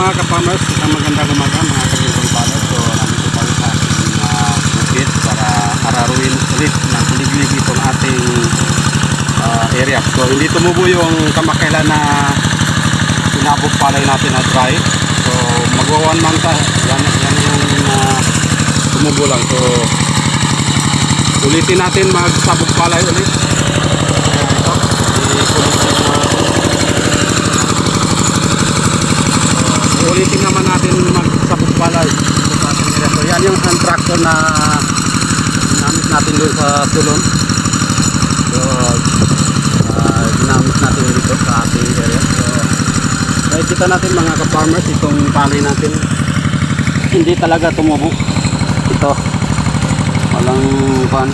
So mga ka-farmers, isang magandang umaga mga palad. So nandito tayo sa uh, bukid para araruin ulit ng kuliglig itong ating ah, area. So hindi tumubo yung kamakailan na sinabog palay natin na dry. So magwa one month. Yan, yan yung uh, tumubo lang. So ulitin natin magsabog palay ulit. Ito, i-kuliglig na ulitin naman natin magsabog palay. So yan yung hand tractor na ginamit natin doon sa sulon. So ah, ginamit natin dito sa ating area. So nakikita natin mga ka-farmers itong palay natin hindi talaga tumubo. Ito walang pan.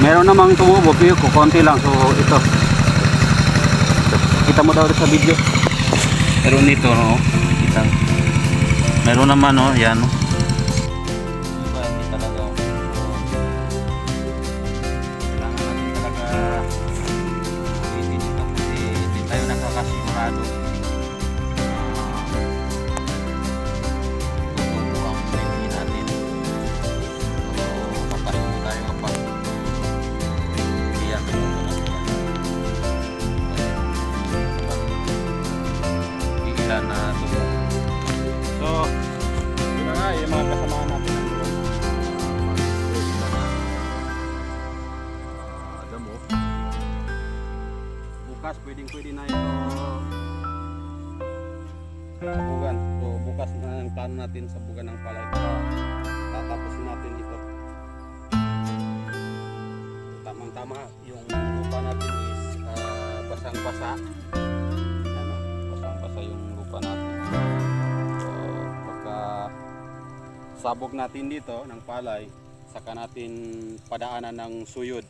Meron namang tumubo pero kukonti lang. So ito. Kita mo daw sa video. Pero nito, no. Meron naman, no, yan, no. Bukas, pwedeng pwede na ito sabugan. So, bukas na ang plano natin sabugan ng palay para tatapusin natin ito. Tamang-tama, yung lupa natin is ah, basang-basa. Ano, basang-basa yung lupa natin. So, pagka sabog natin dito ng palay, saka natin padaanan ng suyod.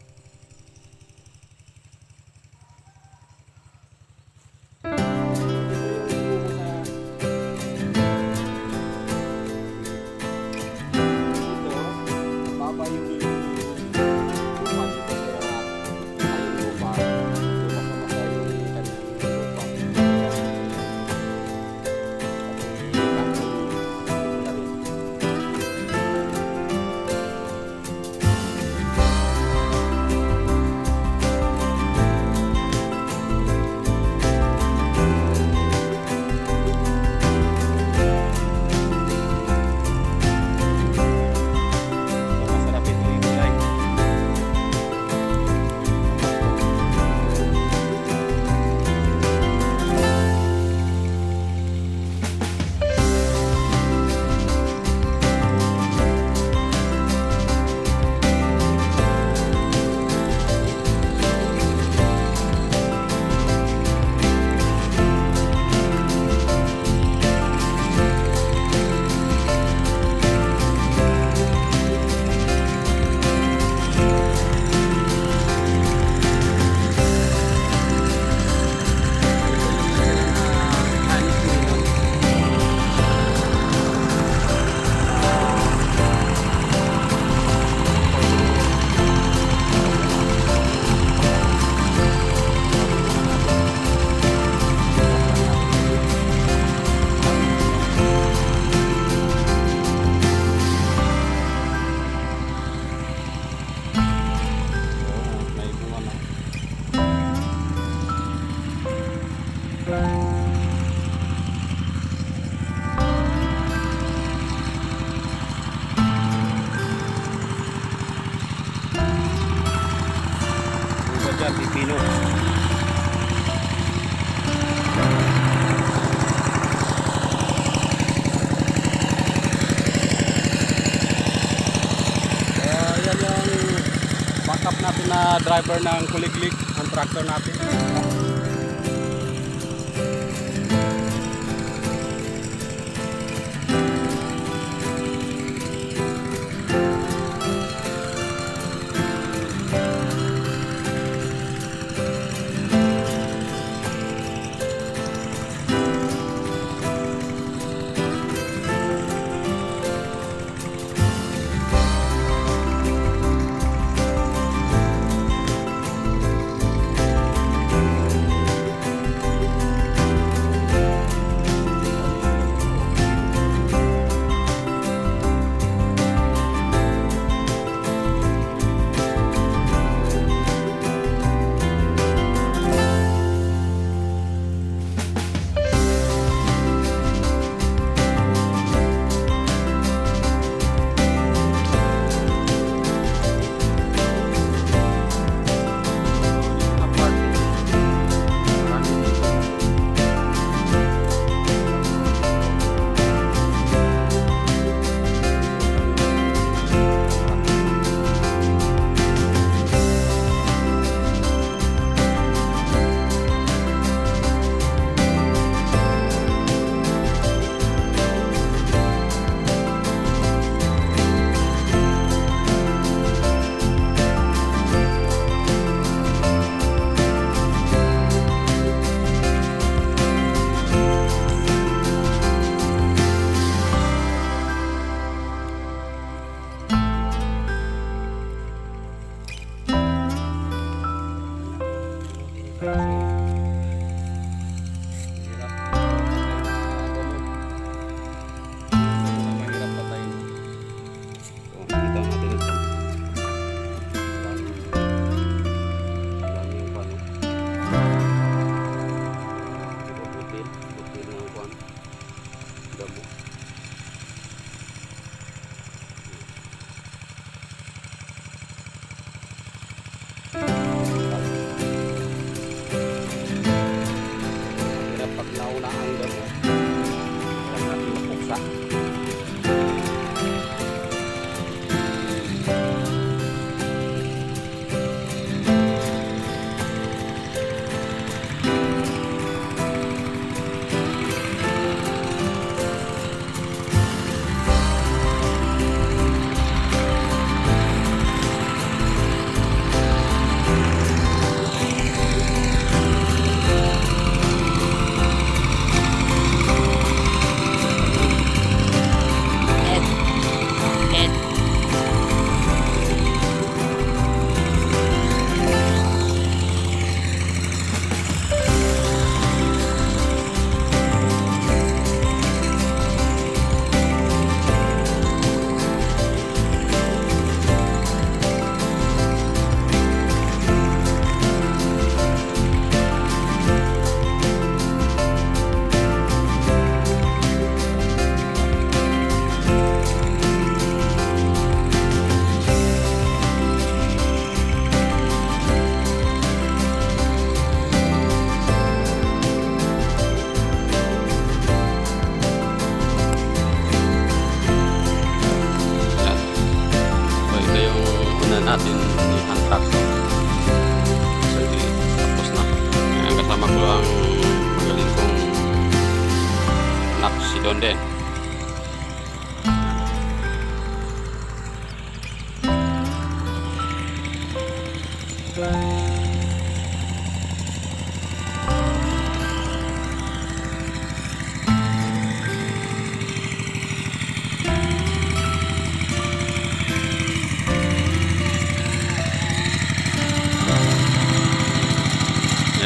Driver ng kuliglig ang tractor natin.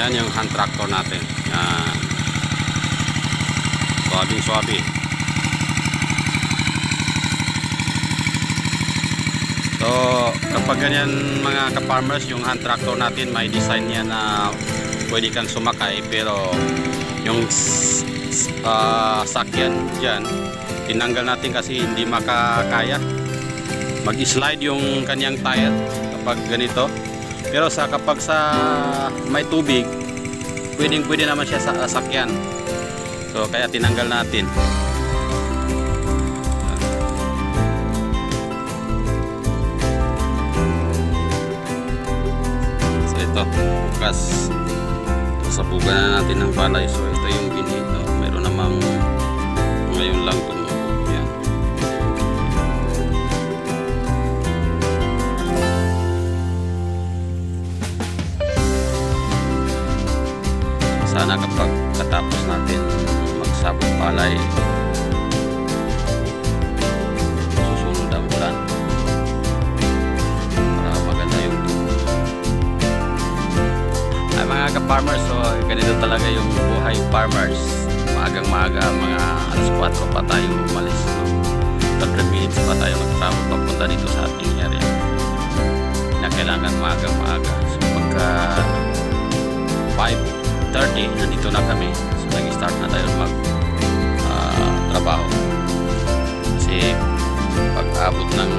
Yan yung hand tractor natin. Yan. Swabing swabe. So, kapag ganyan mga ka-farmers, yung hand tractor natin may design yan na pwede kang sumakay pero yung s- ah, sakyan dyan, tinanggal natin kasi hindi makakaya. Mag-slide yung kanyang tire kapag ganito. Pero sa kapag sa may tubig, pwedeng pwede naman siya sa sakyan. So kaya tinanggal natin. So ito, bukas sabugan na natin ng palay. So ito yung binito. Meron namang ngayon lang sana kapag katapos natin magsabog palay susunod ang ulan. Para maganda yung tubo. Ay mga ka-farmers so ganito talaga yung buhay farmers. Maagang maaga mga alas 4 pa tayo umalis no? 30 minutes pa tayo mag-travel papunta dito sa ating area. Na kailangan maagang maaga. So pagka 5.30 nandito na kami. So nag-start na tayo mag ah, trabaho. Kasi pag abot ng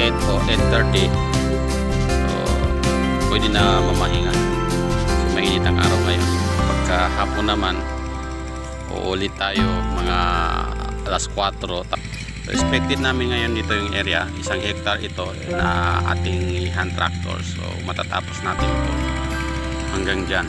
8 o 8.30 so pwede na mamahinga. So mainit ang araw ngayon. Pagka hapon naman uulit tayo mga alas 4 Ta- so expected namin ngayon dito yung area. Isang hectare ito na ating hand tractor. So matatapos natin ito hanggang dyan